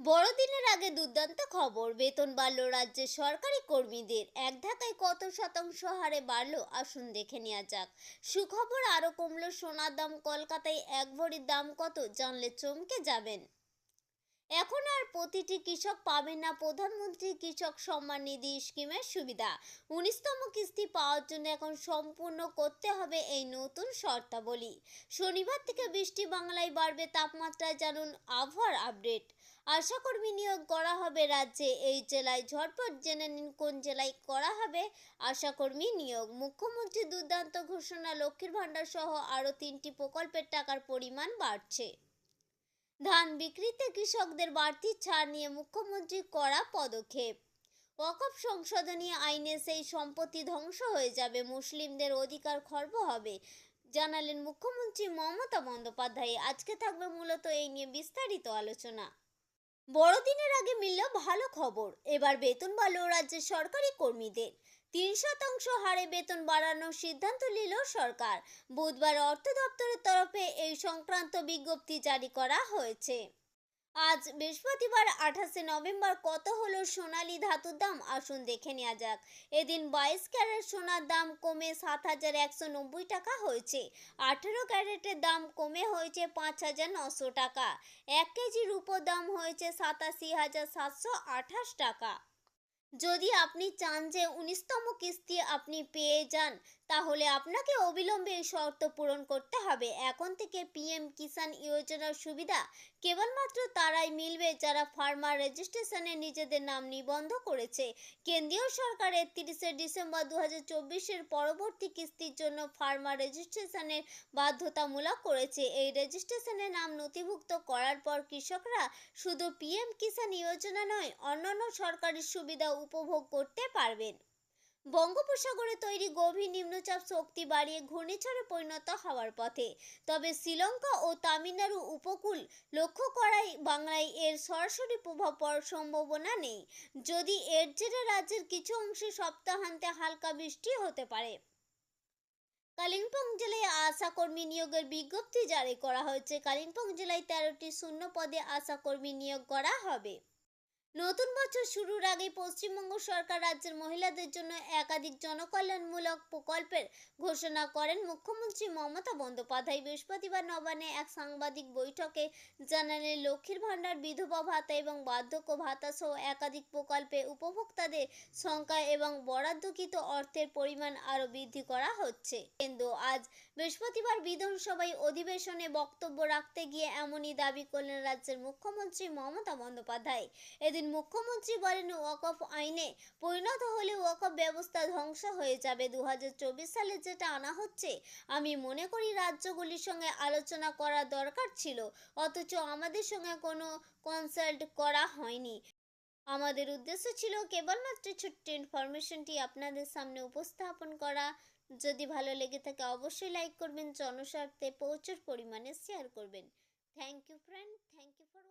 বড়দিনের আগে দুর্দান্ত খবর। বেতন বাড়ল রাজ্যের সরকারি কর্মীদের। এক ধাক্কায় কত শতাংশ হারে বাড়লো আসুন দেখে নেওয়া যাক। সুখবর আরও কমলো সোনার দাম। কলকাতায় এক ভরির দাম কত জানলে চমকে যাবেন। এখন আর প্রতিটি কৃষক পাবেন না প্রধানমন্ত্রী কৃষক সম্মান নিধি স্কিমের সুবিধা। উনিশতম কিস্তি পাওয়ার জন্য এখন সম্পূর্ণ করতে হবে এই নতুন শর্তাবলী। শনিবার থেকে বৃষ্টি বাংলায় বাড়বে তাপমাত্রায়, জানুন আবহাওয়ার আপডেট। আশাকর্মী নিয়োগ করা হবে রাজ্যে। এই জেলায় ঝটপট জেনে নিন কোন জেলায় করা হবে। আশাকর্মী নিয়োগ। মুখ্যমন্ত্রী দুর্দান্ত ঘোষণা, লক্ষ্মীর ভাণ্ডার সহ আরও তিনটি প্রকল্পের টাকার পরিমাণ বাড়ছে। ধান বিক্রিতে কৃষকদের বাড়তি ছাড় নিয়ে মুখ্যমন্ত্রী করা পদক্ষেপ। ওয়াকফ সংশোধনী আইনে সেই সম্পত্তি ধ্বংস হয়ে যাবে, মুসলিমদের অধিকার খর্ব হবে, জানালেন মুখ্যমন্ত্রী মমতা বন্দ্যোপাধ্যায়। আজকে থাকবে মূলত এই নিয়ে বিস্তারিত আলোচনা। বড়দিনের আগে মিলল ভালো খবর। এবার বেতন বাড়ল রাজ্যের সরকারি কর্মীদের। তিন শতাংশ হারে বেতন বাড়ানোর সিদ্ধান্ত নিল সরকার। বুধবার অর্থ দপ্তরের তরফে এই সংক্রান্ত বিজ্ঞপ্তি জারি করা হয়েছে। আজ বৃহস্পতিবার, আঠাশে নভেম্বর, কত হলো সোনালী ধাতুর দাম? আসুন দেখে নেওয়া যাক। এদিন বাইশ ক্যারেট সোনার দাম কমে সাত হাজার একশো নব্বই টাকা হয়েছে। আঠেরো ক্যারেটের দাম কমে হয়েছে পাঁচ হাজার নশো টাকা। এক কেজি রূপোর দাম হয়েছে সাতাশি হাজার সাতশো আঠাশ টাকা। যদি আপনি চান যে উনিশতম কিস্তি আপনি পেয়ে যান তাহলে আপনাকে অবিলম্বে এই শর্ত পূরণ করতে হবে। এখন থেকে পিএম কিষাণ যোজনার সুবিধা কেবলমাত্র তারাই মিলবে যারা ফার্মার রেজিস্ট্রেশনে নিজেদের নাম নিবন্ধ করেছে। কেন্দ্রীয় সরকার একত্রিশে ডিসেম্বর দু হাজার পরবর্তী কিস্তির জন্য ফার্মার রেজিস্ট্রেশনের বাধ্যতামূলক করেছে। এই রেজিস্ট্রেশনে নাম নথিভুক্ত করার পর কৃষকরা শুধু পিএম কিষাণ যোজনা নয়, অন্যান্য সরকারি সুবিধা উপভোগ করতে পারবেন। বঙ্গোপসাগরে তৈরি গভীর নিম্নচাপ শক্তি বাড়িয়ে ঘূর্ণিঝড়ে পরিণত হওয়ার পথে। তবে শ্রীলঙ্কা ও তামিলনাড়ু উপকূল লক্ষ্য করাই বাংলায় এর সরাসরি প্রভাব পড়ার সম্ভাবনা নেই। যদি এর জেরে রাজ্যের কিছু অংশে সপ্তাহান্তে হালকা বৃষ্টি হতে পারে। কালিম্পং জেলায় আশা কর্মী নিয়োগের বিজ্ঞপ্তি জারি করা হয়েছে। কালিম্পং জেলায় তেরোটি শূন্য পদে আশা কর্মী নিয়োগ করা হবে। নতুন বছর শুরুর আগে পশ্চিমবঙ্গ সরকার রাজ্যের মহিলাদের জন্য একাধিক জনকল্যাণমূলক প্রকল্পের ঘোষণা করেন মুখ্যমন্ত্রী মমতা বন্দ্যোপাধ্যায়। বৃহস্পতিবার নবান্নে এক সাংবাদিক বৈঠকে জানালেন, লক্ষ্মীর ভাণ্ডার, বিধবা ভাতা এবং বার্ধক্য ভাতা সহ একাধিক প্রকল্পে উপভোক্তাদের সংখ্যা এবং বরাদ্দকৃত অর্থের পরিমাণ আরও বৃদ্ধি করা হচ্ছে। কিন্তু আজ বৃহস্পতিবার বিধানসভায় অধিবেশনে বক্তব্য রাখতে গিয়ে এমনই দাবি করলেন রাজ্যের মুখ্যমন্ত্রী মমতা বন্দ্যোপাধ্যায়। এদিন মুখ্যমন্ত্রী বলেন ওয়াকফ আইনে পরিণত হলে ওয়াকফ ব্যবস্থা ধ্বংস হয়ে যাবে। দু হাজার চব্বিশ সালে যেটা আনা হচ্ছে, আমি মনে করি রাজ্যগুলির সঙ্গে আলোচনা করা দরকার ছিল, অথচ আমাদের সঙ্গে কোনো কনসাল্ট করা হয়নি। আমাদের উদ্দেশ্য ছিল কেবলমাত্র ছোট্ট ইনফরমেশনটি আপনাদের সামনে উপস্থাপন করা। যদি ভালো লেগে থাকে, অবশ্যই লাইক করবেন, জনস্বার্থে প্রচুর পরিমাণে শেয়ার করবেন। Thank you, friend. Thank you for